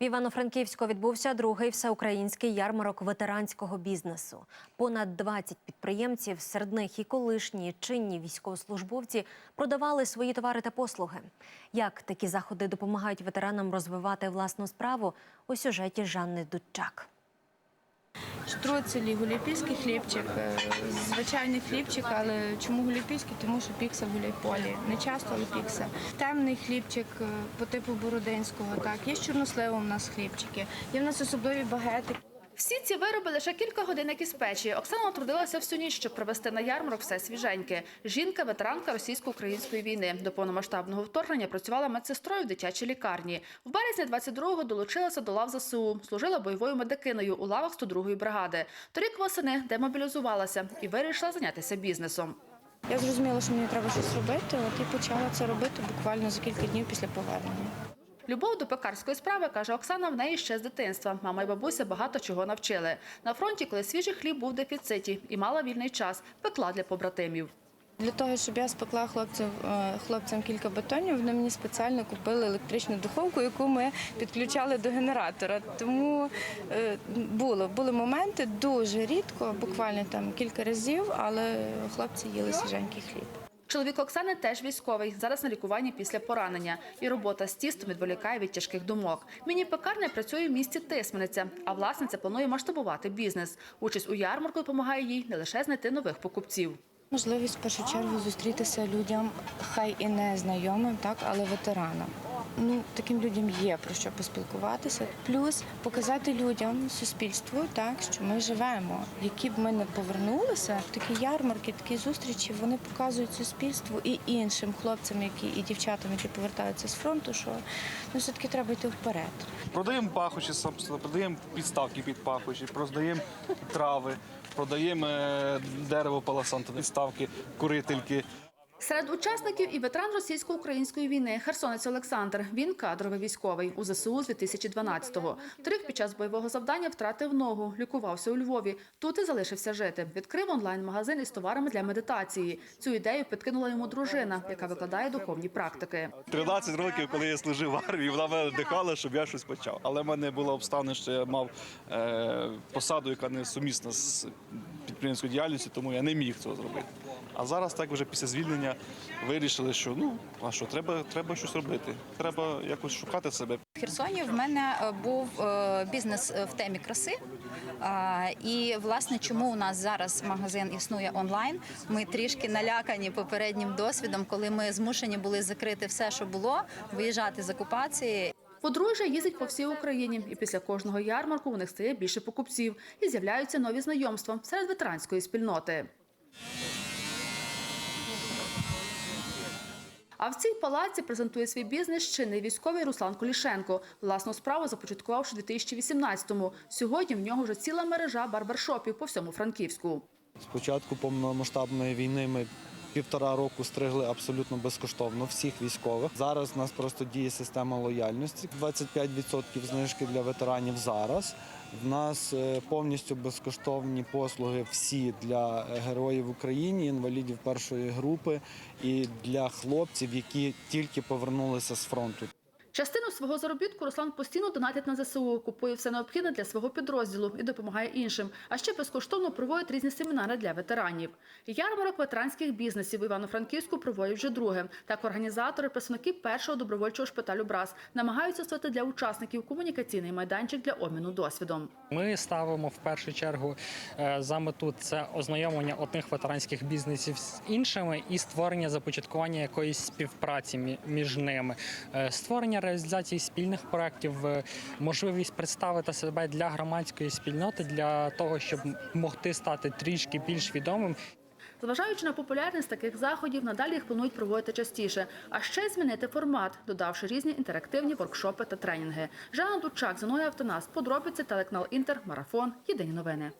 В Івано-Франківську відбувся другий всеукраїнський ярмарок ветеранського бізнесу. Понад 20 підприємців, серед них і колишні чинні військовослужбовці, продавали свої товари та послуги. Як такі заходи допомагають ветеранам розвивати власну справу у сюжеті Жанни Дудчак. Штруцелі, гуляйпільський хлібчик, е, звичайний хлібчик, але чому гуляйпільський? Тому що пікса в гуляйполі. Не часто, але пікса. Темний хлібчик е, по типу бородинського. Так, є з чорносливом у нас хлібчики. Є в нас особливі багети. Всі ці вироби лише кілька годинок із печі. Оксана трудилася всю ніч, щоб привезти на ярмарок все свіженьке. Жінка, ветеранка російсько-української війни. До повномасштабного вторгнення працювала медсестрою в дитячій лікарні. В березні 22-го долучилася до лав ЗСУ. Служила бойовою медикиною у лавах 102-ї бригади. Торік восени демобілізувалася і вирішила зайнятися бізнесом. Я зрозуміла, що мені треба щось робити, і почала це робити буквально за кілька днів після повернення. Любов до пекарської справи, каже Оксана, в неї ще з дитинства. Мама і бабуся багато чого навчили. На фронті, коли свіжий хліб був в дефіциті і мала вільний час, пекла для побратимів. Для того, щоб я спекла хлопцям, е, хлопцям кілька батонів, вони мені спеціально купили електричну духовку, яку ми підключали до генератора. Тому е, було, були моменти дуже рідко, буквально там кілька разів, але хлопці їли свіженький хліб. Чоловік Оксани теж військовий. Зараз на лікуванні після поранення. І робота з тістом відволікає від тяжких думок. Міні-пекарня працює в місті Тисмениця, а власниця планує масштабувати бізнес. Участь у ярмарку допомагає їй не лише знайти нових покупців. Можливість в першу чергу зустрітися людям, хай і не знайомим, так, але ветеранам. Ну, таким людям є про що поспілкуватися. Плюс показати людям, суспільству, так, що ми живемо. Які б ми не повернулися, такі ярмарки, такі зустрічі, вони показують суспільству і іншим хлопцям, які і дівчатам, які повертаються з фронту, що ну, все-таки треба йти вперед. Продаємо пахощі, продаємо підставки під пахощі, продаємо трави, продаємо е, дерево паласантові підставки, курительки. Серед учасників і ветеран російсько-української війни Херсонець Олександр. Він кадровий військовий у ЗСУ з 2012-го. Торік під час бойового завдання втратив ногу, лікувався у Львові. Тут і залишився жити. Відкрив онлайн-магазин із товарами для медитації. Цю ідею підкинула йому дружина, яка викладає духовні практики. 13 років, коли я служив в армії, вона мене дихала, щоб я щось почав. Але в мене була обставина, що я мав е, посаду, яка не сумісна з підприємською діяльністю, тому я не міг цього зробити. А зараз так вже після звільнення вирішили, що ну а що, треба, треба щось робити. Треба якось шукати себе. В Херсоні в мене е, був е, бізнес е, в темі краси. І власне, чому у нас зараз магазин існує онлайн? Ми трішки налякані попереднім досвідом, коли ми змушені були закрити все, що було, виїжджати з окупації. Подружжя їздить по всій Україні, і після кожного ярмарку у них стає більше покупців і з'являються нові знайомства серед ветеранської спільноти. А в цій палаці презентує свій бізнес чинний військовий Руслан Колішенко. Власну справу започаткувавши у 2018-му. Сьогодні в нього вже ціла мережа барбершопів по всьому Франківську. З повномасштабної війни ми півтора року стригли абсолютно безкоштовно всіх військових. Зараз у нас просто діє система лояльності. 25% знижки для ветеранів зараз. В нас е, повністю безкоштовні послуги всі для героїв в Україні, інвалідів першої групи і для хлопців, які тільки повернулися з фронту. Частину свого заробітку Руслан постійно донатить на ЗСУ, купує все необхідне для свого підрозділу і допомагає іншим. А ще безкоштовно проводить різні семінари для ветеранів. Ярмарок ветеранських бізнесів в Івано-Франківську проводять вже друге. Так організатори, представники першого добровольчого шпиталю БРАЗ намагаються створити для учасників комунікаційний майданчик для обміну досвідом. Ми ставимо в першу чергу е, за мету це ознайомлення одних ветеранських бізнесів з іншими і створення започаткування якоїсь співпраці між ними, Е, створення реалізації спільних проєктів, е, можливість представити себе для громадської спільноти для того, щоб могти стати трішки більш відомим Зважаючи на популярність таких заходів, надалі їх планують проводити частіше, а ще змінити формат, додавши різні інтерактивні воркшопи та тренінги. Жанна Дучак, Зоноя Автонас, подробиці, телеканал Інтер, Марафон. Єдині новини.